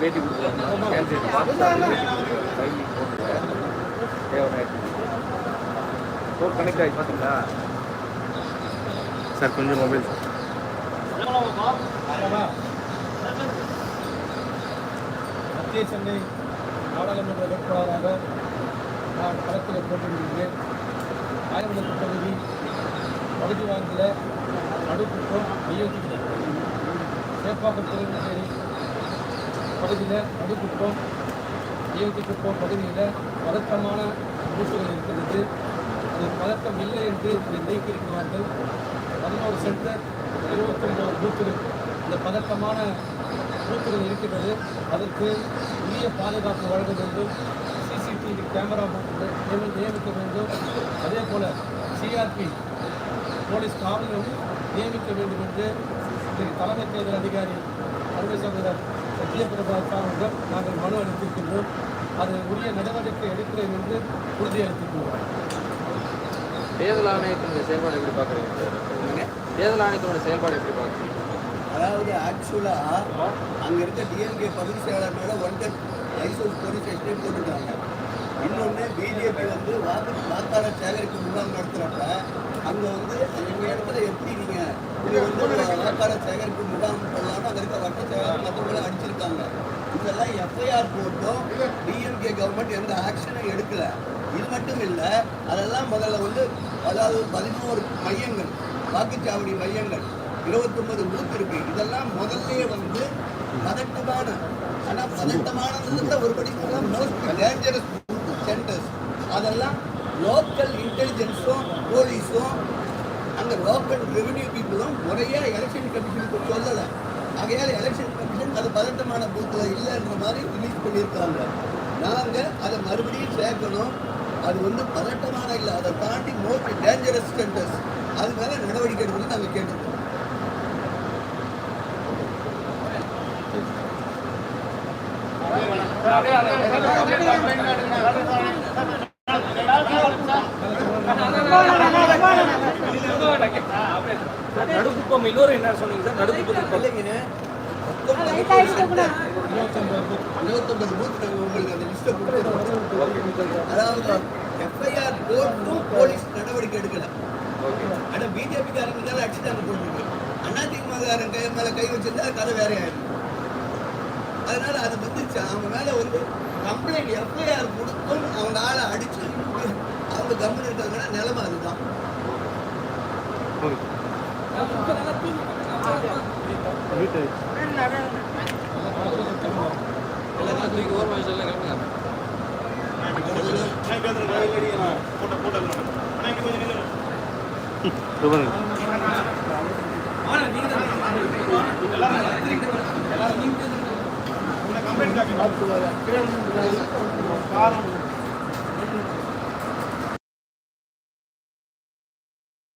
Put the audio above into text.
பேட்டி கொடுத்துருக்காங்க ஃபைல் போட்டு ஃபோன் கனெக்ட் ஆகி பார்த்தீங்களா சார் கொஞ்சம் மொபைல் மத்திய சென்னை நாடாளுமன்ற வேட்பாளராக நான் களத்தில் போட்டியிடுகிறேன். ஆயிரத்தி பகுதி பகுதி வாங்கில நடுக்குற்றம் அயோத்தி சேப்பாக்கம் திருநெல்வேலி பகுதியில் நடுக்குற்றம் அயோத்தி பகுதியில் பதட்டமான பூசுகள் இருக்கிறது. அது பதட்டம் இல்லை என்று இதை நீக்கியிருக்கிறார்கள் பதினோரு சென்டர் இருபத்தொம்பது பூத்துகள் இந்த பதட்டமான பூத்துகள் இருக்கிறது. அதற்கு உரிய பாதுகாப்பு வழங்க வேண்டும். சிசிடிவி கேமரா நியமிக்க வேண்டும். அதே போல் சிஆர்பி போலீஸ் காவலும் நியமிக்க வேண்டும் என்று தலைமை தேர்தல் அதிகாரி அருமை சகோதரர் சத்யபிரபா அவர்கள் நாங்கள் மனு அளித்திருக்கின்றோம். அது உரிய நடவடிக்கை எடுக்கிறேன் என்று உறுதியளித்திருக்கிறோம் தேர்தல் ஆணையத்தினுடைய செயல்பாடு எப்படி பார்க்குறீங்க? தேர்தல் ஆணையத்தினுடைய செயல்பாடு எப்படி பார்க்குறீங்க? அதாவது ஆக்சுவலாக அங்கே இருக்க டிஎம்கே பகுதி செயலாளர் மேலே ஒன்டர் லைசன்ஸ் போலீஸ் ஸ்டேஷன் போட்டுருக்காங்க. இன்னொன்று பிஜேபி வந்து வாக்கு வாக்காளர் சேகரிப்பு முகாம் நடத்துகிறப்ப அங்கே வந்து எங்கள் இடத்துல எப்படி நீங்கள் வந்து வாக்காளர் சேகரிப்பு முகாம் பண்ணலாம்னு அங்கே இருக்க வட்ட சேகரிப்பு மற்றவங்களை அடிச்சிருக்காங்க. இதெல்லாம் எஃப்ஐஆர் போட்டும் டிஎம்கே கவர்மெண்ட் எந்த ஆக்ஷனும் எடுக்கல. இது மட்டும் இல்லை அதெல்லாம் முதல்ல வந்து அதாவது பதினோரு மையங்கள் வாக்குச்சாவடி மையங்கள் இருபத்தொன்பது பூத் இருக்கு. இதெல்லாம் முதல்லயே வந்து பதட்டமான ஆனா பதட்டமானதை விட ஒரு படி மோஸ்ட் டேஞ்சரஸ் சென்டர்ஸ் அதெல்லாம் லோக்கல் இன்டெலிஜென்ஸும் லோக்கல் ரெவென்யூ பீப்புளும் முறையாக எலெக்ஷன் கமிஷனுக்கு சொல்லலை. ஆகையால் எலெக்ஷன் கமிஷன் அது பதட்டமான பூத்தில் இல்லைன்ற மாதிரி ரிலீஸ் பண்ணியிருக்காங்க. நாங்கள் அதை மறுபடியும் சேர்க்கணும். அது வந்து பதட்டமான இல்லை. அதை தாண்டி மோஸ்ட் டேஞ்சரஸ் சென்டர்ஸ் அது மேலே நடவடிக்கை எடுக்கணும்னு நாங்கள் கேட்டுருக்கோம் நடுக்குப்பம் இன்னொரு என்ன சொன்னீங்க சார்? நடுக்குப்பம் இல்லைங்க இருபத்தொன்பது பூத் உங்களுக்கு அந்த லிஸ்ட்டை கொடுத்துருக்கோம் அதாவது எஃப்ஐஆர் போட்டும் போலீஸ் நடவடிக்கை எடுக்கல. ஆனா பிஜேபி காரங்க தான் அடிச்சுட்டாங்க போட்டுருக்கு அதிமுக காரங்க கை மேல கை வச்சிருந்தா கதை வேற ஆயிடும் அதனால அது வந்துச்சு அவங்க மேல வந்து கம்ப்ளைண்ட் எஃப்ஐஆர் கொடுத்தும் அவங்க ஆளை அடிச்சு அவங்க கம்பெனி இருக்காங்கன்னா நிலைமை அதுதான். எல்லாம்